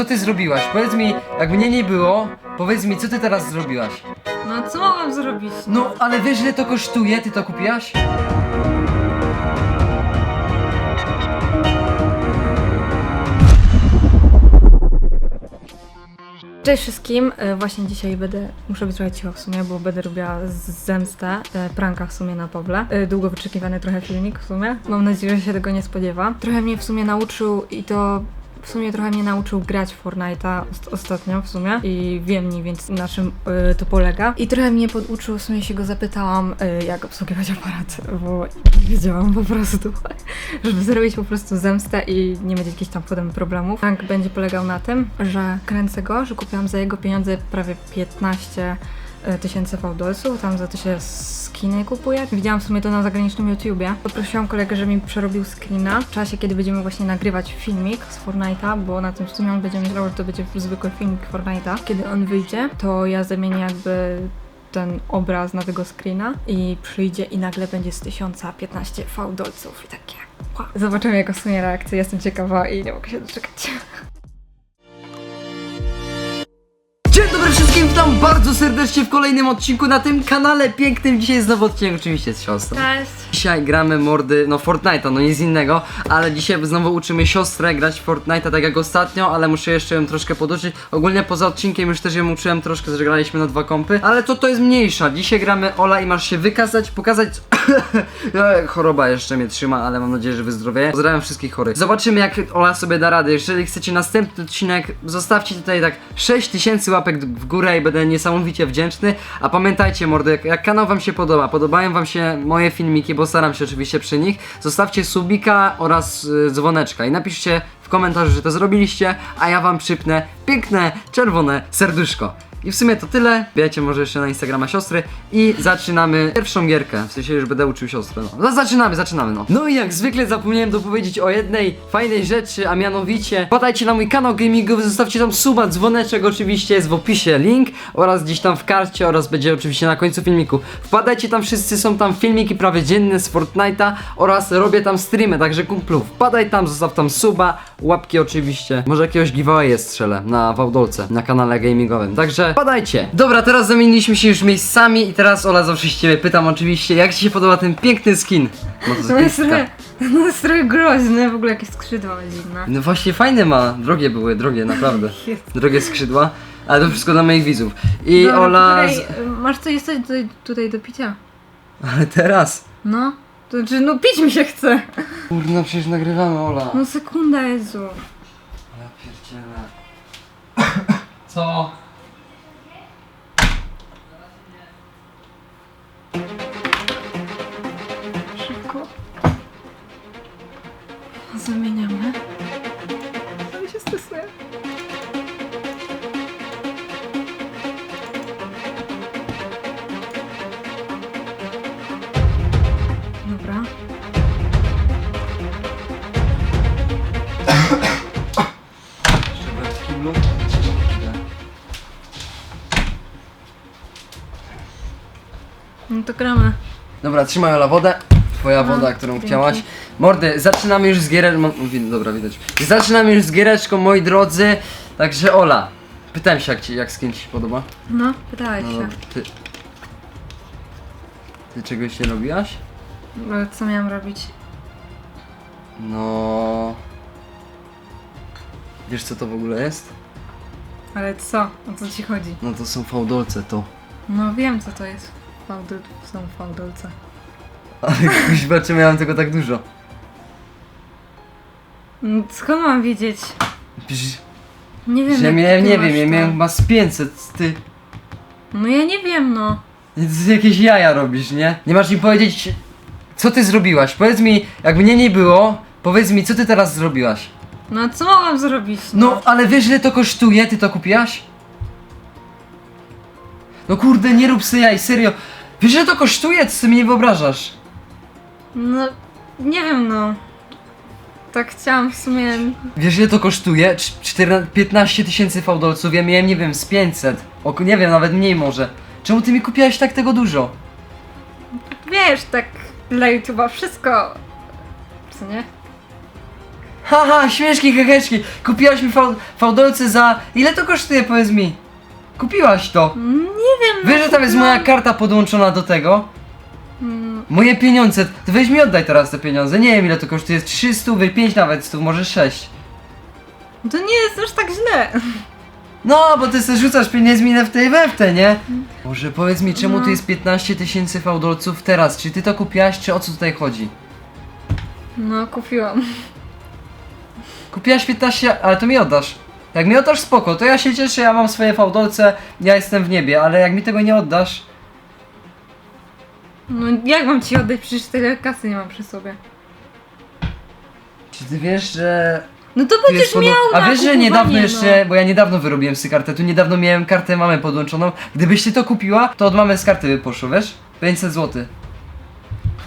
Co ty zrobiłaś? Powiedz mi, jak mnie nie było, powiedz mi, co ty teraz zrobiłaś? No co mogłam zrobić? No, ale wiesz, ile to kosztuje? Ty to kupiłaś? Cześć wszystkim, E, właśnie dzisiaj będę, muszę być trochę cicho w sumie, bo będę robiła z- zemstę, e, pranka w sumie na Pawle. E, Długo wyczekiwany trochę filmik w sumie. Mam nadzieję, że się tego nie spodziewa. Trochę mnie w sumie nauczył i to w sumie trochę mnie nauczył grać w Fortnite'a ost- ostatnio w sumie i wiem mniej więcej na czym y, to polega. I trochę mnie poduczył, w sumie się go zapytałam, y, jak obsługiwać aparat, bo nie wiedziałam po prostu, żeby zrobić po prostu zemstę i nie mieć jakichś tam potem problemów. Prank będzie polegał na tym, że kręcę go, że kupiłam za jego pieniądze prawie 15 tysięcy fałdolców, tam za to się skiny kupuje. Widziałam w sumie to na zagranicznym YouTubie. Poprosiłam kolegę, żeby mi przerobił screena w czasie, kiedy będziemy właśnie nagrywać filmik z Fortnite'a, bo na tym streamie będziemy myślał, że to będzie zwykły filmik Fortnite'a. Kiedy on wyjdzie, to ja zamienię jakby ten obraz na tego screena i przyjdzie i nagle będzie z 1015 fałdolców i takie wow. Zobaczymy jak osunie reakcję, jestem ciekawa i nie mogę się doczekać. Witam bardzo serdecznie w kolejnym odcinku na tym kanale pięknym. Dzisiaj znowu odcinek oczywiście z siostrą. Cześć! Dzisiaj gramy mordy, no Fortnite'a, no nic innego, ale dzisiaj znowu uczymy siostrę grać w Fortnite'a tak jak ostatnio, ale muszę jeszcze ją troszkę poduczyć. Ogólnie poza odcinkiem już też ją uczyłem troszkę, że graliśmy na dwa kompy, ale to to jest mniejsza. Dzisiaj gramy Ola i masz się wykazać, pokazać... Choroba jeszcze mnie trzyma, ale mam nadzieję, że wyzdrowieję. Pozdrawiam wszystkich chorych. Zobaczymy jak Ola sobie da radę. Jeżeli chcecie następny odcinek, zostawcie tutaj tak 6000 łapek w górę i będę niesamowicie wdzięczny. A pamiętajcie mordy, jak, jak kanał wam się podoba, podobają wam się moje filmiki, bo staram się oczywiście przy nich, zostawcie subika oraz y, dzwoneczka i napiszcie w komentarzu, że to zrobiliście, a ja wam przypnę piękne, czerwone serduszko. I w sumie to tyle. Wiecie może jeszcze na Instagrama siostry i zaczynamy pierwszą gierkę. W sensie już będę uczył siostrę. No. no zaczynamy, zaczynamy no. No i jak zwykle zapomniałem dopowiedzieć o jednej fajnej rzeczy, a mianowicie wpadajcie na mój kanał gamingowy, zostawcie tam suba, dzwoneczek oczywiście jest w opisie link oraz gdzieś tam w karcie oraz będzie oczywiście na końcu filmiku. Wpadajcie tam wszyscy, są tam filmiki prawie dzienne z Fortnite'a oraz robię tam streamy, także kumplu wpadaj tam, zostaw tam suba, łapki oczywiście. Może jakiegoś giveaway strzelę na Wałdolce, na kanale gamingowym. Także wpadajcie. Dobra, teraz zamieniliśmy się już miejscami i teraz Ola zawsze się ciebie pytam oczywiście, jak ci się podoba ten piękny skin? No to jest trochę, no jest trochę groźny, w ogóle jakieś skrzydła ma dziwne. No właśnie fajne ma, drogie były, drogie, naprawdę. Drogie skrzydła, ale to wszystko dla moich widzów. I Dobra, Ola... poczekaj, y, masz coś jest coś tutaj, tutaj do picia? Ale teraz... No. To znaczy, no pić mi się chce. Kurna, przecież nagrywamy Ola. No sekunda, Jezu. Ja pierdzielę. Co? Dobra, trzymaj Ola wodę. Twoja A, woda, którą chciałaś. Mordy, zaczynamy już z giereczką. Dobra, widać. Zaczynamy już z giereczką, moi drodzy. Także Ola, pytałem się, jak, ci, jak skin ci się podoba. No, pytałeś No, się. dobra, ty. Ty czegoś nie robiłaś? No, Co miałam robić? No. Wiesz co to w ogóle jest? Ale co? O co ci chodzi? No to są fałdolce to. No wiem co to jest. Fałdol... Są fałdolce. Ale ja mam tego tak dużo? No, Skąd mam wiedzieć? Nie wiem. ja jak miałem, ty nie masz wiem, ja to. miałem chyba z 500, ty. No ja nie wiem, no. Ty jakieś jaja robisz, nie? Nie masz mi powiedzieć, co ty zrobiłaś. Powiedz mi, jak mnie nie było, powiedz mi, co ty teraz zrobiłaś. No a co mogłam zrobić? No, ale wiesz, ile to kosztuje? Ty to kupiłaś? No kurde, nie rób sobie jaj, serio. Wiesz, ile to kosztuje? Co ty mi nie wyobrażasz? No, nie wiem, no. Tak chciałam w sumie. Wiesz ile to kosztuje? Cz- 14 15 tysięcy fałdolców, ja miałem, nie wiem, z 500. Oko, nie wiem, nawet mniej może. Czemu ty mi kupiłaś tak tego dużo? Wiesz, tak dla YouTube'a wszystko. Co nie? Haha, śmieszki, heheczki. Kupiłaś mi fał fałdolce za... Ile to kosztuje, powiedz mi? Kupiłaś to. Nie wiem. Wiesz, że tam jest moja karta podłączona do tego? Mm, Moje pieniądze. To weź mi oddaj teraz te pieniądze. Nie wiem ile to kosztuje. 300, 5 nawet 100, może 6. To nie jest aż tak źle. No, bo ty sobie rzucasz pieniędzmi na w tej we w te, nie? Boże, powiedz mi, czemu tu jest 15 tysięcy fałdolców teraz? Czy ty to kupiłaś, czy o co tutaj chodzi? No, kupiłam. Kupiłaś 15, ale to mi oddasz. Jak mi oddasz spoko, to ja się cieszę, ja mam swoje fałdolce, ja jestem w niebie, ale jak mi tego nie oddasz, No, jak mam ci oddać? Przecież tyle kasy nie mam przy sobie. czy ty wiesz, że... No to jest będziesz miał A wiesz, że kupowanie, niedawno jeszcze, No. bo ja niedawno wyrobiłem sobie kartę, tu niedawno miałem kartę mamy podłączoną. Gdybyś ty to kupiła, to od mamy z karty by poszło, wiesz? 500 zł.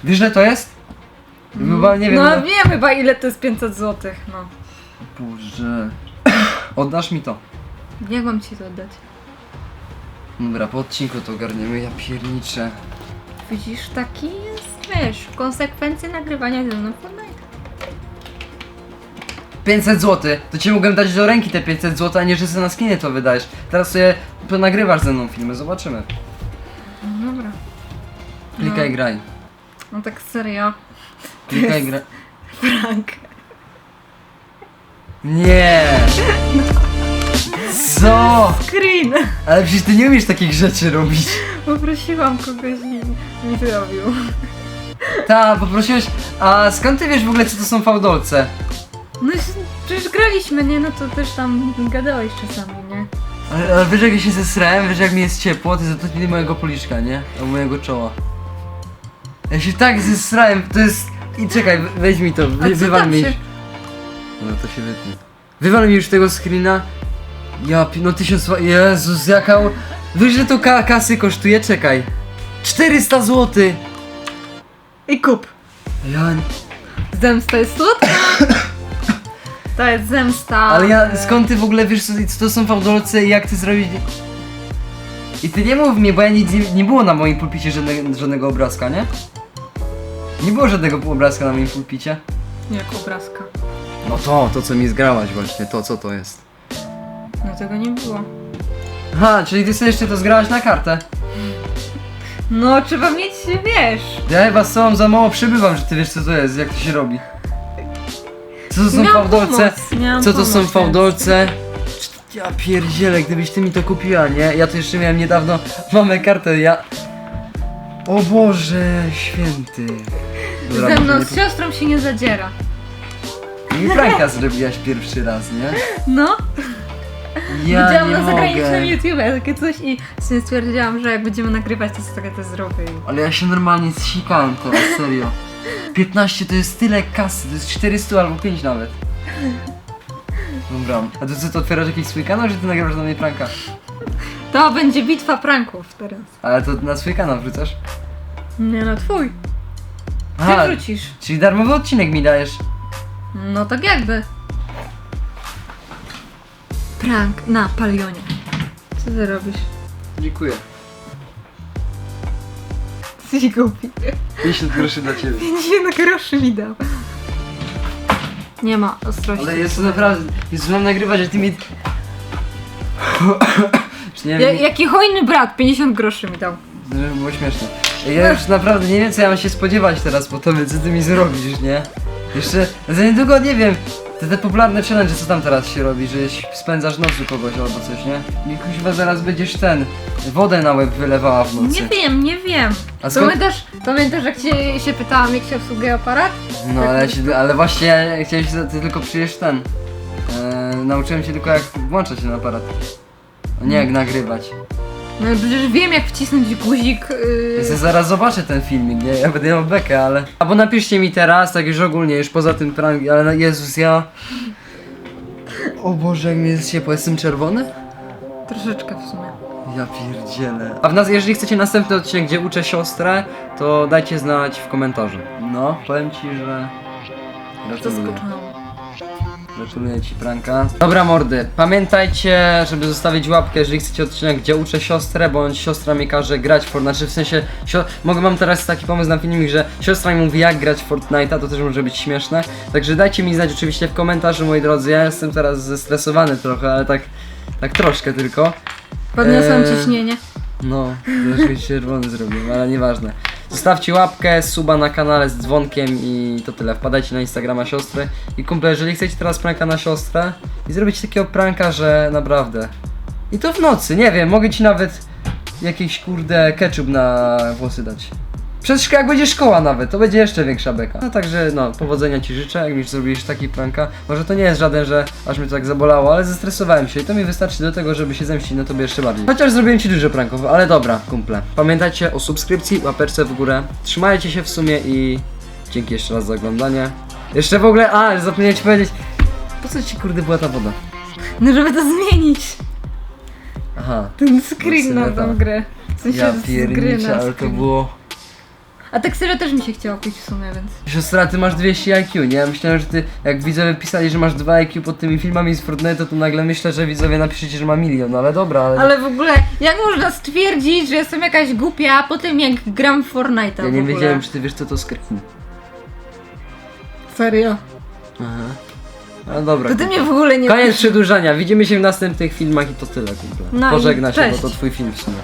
Wiesz, że to jest? Chyba nie wiem. No, no- wiem chyba ile to jest 500 zł. No. Boże. Oddasz mi to. Jak mam ci to oddać? Dobra, po odcinku to ogarniemy, ja pierniczę. Widzisz, taki jest, wiesz, konsekwencje nagrywania ze mną Fortnite. 500 zł, to ci mogłem dać do ręki te 500 zł, a nie, że sobie na skinie to wydajesz. Teraz sobie nagrywasz ze mną filmy, zobaczymy. No dobra. Klikaj, No. graj. No tak serio. Klikaj, graj. Frank. Nie! Co? Screen! Ale przecież ty nie umiesz takich rzeczy robić. Poprosiłam kogoś i mi zrobił. Ta, poprosiłeś. A skąd ty wiesz w ogóle co to są fałdolce? No przecież graliśmy, nie? No to też tam gadałeś czasami, nie? Ale, ale wiesz jak ja się zesrałem, wiesz jak mi jest ciepło, to jest dotknij mojego policzka, nie? Do mojego czoła. Ja się tak zesrałem, to jest... I czekaj, we- weź mi to, A wy, co wywal tam mi. się... No to się wytnie. Wywal mi już tego screena. Ja, pi- no tysiąc... Jezus, jaka... Wiesz, że to ka kasy kosztuje? Czekaj. 400 zł! I kup. Ja... Zemsta jest słodka. To jest zemsta. Ale ja, skąd ty w ogóle wiesz, co, co to są fałdolce i jak ty zrobić... I ty nie mów mi, bo ja nic nie, nie było na moim pulpicie żadnego, żadnego obrazka, nie? Nie było żadnego obrazka na moim pulpicie. Jak obrazka. No to, to co mi zgrałaś właśnie, to co to jest. No tego nie było. Aha, czyli ty sobie jeszcze to zgrałaś na kartę. No trzeba mieć, wiesz. Ja chyba z tobą za mało przybywam, że ty wiesz co to jest, jak to się robi. Co to są Miałam fałdolce? miałam Co to są pomoc, fałdolce? Ja pierdzielę, gdybyś ty mi to kupiła, nie? Ja to jeszcze miałem niedawno, mamy kartę, ja... O Boże, święty. Ze może mną nie z siostrą się nie zadziera. po- Mi pranka zrobiłaś pierwszy raz, nie? No, Ja widziałam nie na zagranicznym mogę. YouTube takie coś i sobie stwierdziłam, że jak będziemy nagrywać, to sobie to zrobię. Ale ja się normalnie zsikałem teraz, serio. 15 to jest tyle kasy, to jest 400 albo 5 nawet. Dobra, a ty co, to otwierasz jakiś swój kanał, że ty nagrywasz na mnie pranka? To będzie bitwa pranków teraz. Ale to na swój kanał wrzucasz? Nie no, twój. Ty wrzucisz. czyli darmowy odcinek mi dajesz. No tak jakby. Prank na palionie. Co ty robisz? Dziękuję. Jesteś głupi. 50 groszy dla ciebie. 50 groszy mi dał. Nie ma ostrości. Ale jest to naprawdę, jest mam nagrywać, że ty mi... Już nie Ja, wiem, jaki hojny brat, 50 groszy mi dał. żeby było śmieszne. Ja już naprawdę nie wiem co ja mam się spodziewać teraz po tobie, co ty mi zrobisz, nie? Jeszcze za niedługo nie wiem. Te, te popularne challenge, co tam teraz się robi, że spędzasz noc u kogoś albo coś, nie? I kuźwa zaraz będziesz ten, wodę na łeb wylewała w nocy. Nie wiem, nie wiem. A skąd- Pamiętasz, pamiętasz jak cię się pytałam, jak się obsługuje aparat? No ale, ja ci, ale właśnie chciałem się, ty tylko przyjesz ten. E, nauczyłem się tylko jak włączać ten aparat. A nie jak nagrywać. No przecież wiem jak wcisnąć guzik. Ja Yy... zaraz zobaczę ten filmik, nie? Ja będę miał bekę, ale... Albo napiszcie mi teraz, tak już ogólnie, już poza tym prank, ale na Jezus, ja... O Boże, jak mi jest ciepło, jestem czerwony? Troszeczkę w sumie. Ja pierdzielę. A w nas, jeżeli chcecie następny odcinek, gdzie uczę siostrę, to dajcie znać w komentarzu. No, powiem ci, że... Gratuluję. Zaskoczyłam. Gratuluję ci pranka. Dobra mordy, pamiętajcie, żeby zostawić łapkę, jeżeli chcecie odcinek, gdzie uczę siostrę, bądź siostra mi każe grać w Fortnite, w sensie, mogę mam teraz taki pomysł na filmik, że siostra mi mówi jak grać w Fortnite'a, to też może być śmieszne. Także dajcie mi znać oczywiście w komentarzu, moi drodzy, ja jestem teraz zestresowany trochę, ale tak, tak troszkę tylko. Podniosłam Eee. ciśnienie. No, troszkę się czerwony zrobił, ale nieważne. Zostawcie łapkę, suba na kanale z dzwonkiem i to tyle. Wpadajcie na Instagrama siostry. I kumple, jeżeli chcecie teraz pranka na siostrę i zrobić takiego pranka, że naprawdę. I to w nocy, nie wiem, mogę ci nawet jakiś kurde ketchup na włosy dać. Przez szko- jak będzie szkoła nawet, to będzie jeszcze większa beka. No także no, powodzenia ci życzę, jak już zrobisz taki pranka. Może to nie jest żaden, że aż mnie to tak zabolało, ale zestresowałem się i to mi wystarczy do tego, żeby się zemścić na tobie jeszcze bardziej. Chociaż zrobiłem ci dużo pranków, ale dobra, kumple. Pamiętajcie o subskrypcji, łaperce w górę. Trzymajcie się w sumie i dzięki jeszcze raz za oglądanie. Jeszcze w ogóle, a, zapomniałem ci powiedzieć, po co ci kurde była ta woda? No żeby to zmienić. Aha. Ten screen na tą grę. W sensie Ja z gry pierniczę, na ale to screen. było... A tak serio też mi się chciało pić w sumie, więc... Siostra, ty masz 200 IQ, nie? Myślałem, że ty, jak widzowie pisali, że masz 2 IQ pod tymi filmami z Fortnite, to nagle myślę, że widzowie napiszecie, że ma milion, ale dobra, ale... Ale w ogóle, jak można stwierdzić, że jestem jakaś głupia, a potem jak gram w Fortnite'a ja w nie ogóle? wiedziałem, czy ty wiesz, co to screen. Serio? Aha. No dobra. To ty kumple. mnie w ogóle nie... Koniec przedłużania, widzimy się w następnych filmach i to tyle, kumple. No i Pożegna się, bo cześć. to twój film w sumie.